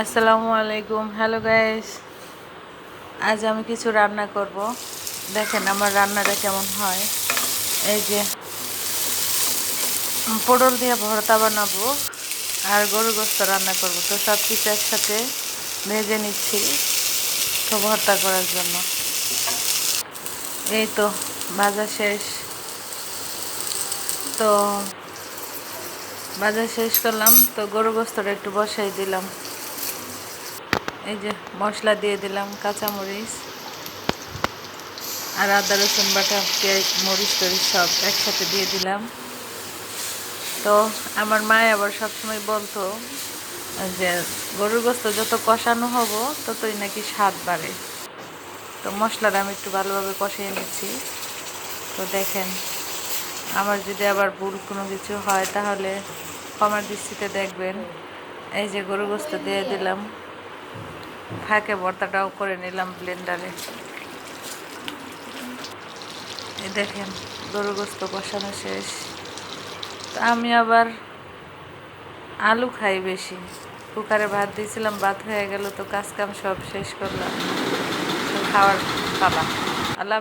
আসসালামু আলাইকুম। Hello guys আজ আমি কিছু রান্না করব। দেখেন আমার রান্নাটা কেমন হয়। এই যে পটল দিয়ে ভর্তা বানাবো আর গরু গোস্ত রান্না করব। তো সব কিছু একসাথে ভেজে নিচ্ছি তো ভর্তা করার জন্য। এই তো ভাজা শেষ। তো বাজার শেষ করলাম। তো গরু গোস্তটা একটু বসাই দিলাম। এই যে মশলা দিয়ে দিলাম, কাঁচামরিচ আর আদা, রসুন বাটা, পেঁয়াজ, মরিচ টরিচ সব একসাথে দিয়ে দিলাম। তো আমার মায় আবার সবসময় বলতো, যে গরুর গোস্ত যত কষানো হব, ততই নাকি স্বাদ বাড়ে। তো মশলাটা আমি একটু ভালোভাবে কষিয়ে নিচ্ছি। তো দেখেন, আমার যদি আবার ভুল কোনো কিছু হয়, তাহলে ক্ষমার দৃষ্টিতে দেখবেন। এই যে গরু গোস্ত দিয়ে দিলাম। ফাঁকে ভর্তাটাও করে নিলাম ব্লেন্ডারে দেখেন দরগস্ত বসানো শেষ। তো আমি আবার আলু খাই বেশি। কুকারে ভাত দিয়েছিলাম, ভাত হয়ে গেল, তো কাজ কাম সব শেষ করলাম। তো খাওয়ার পালা। আল্লাহ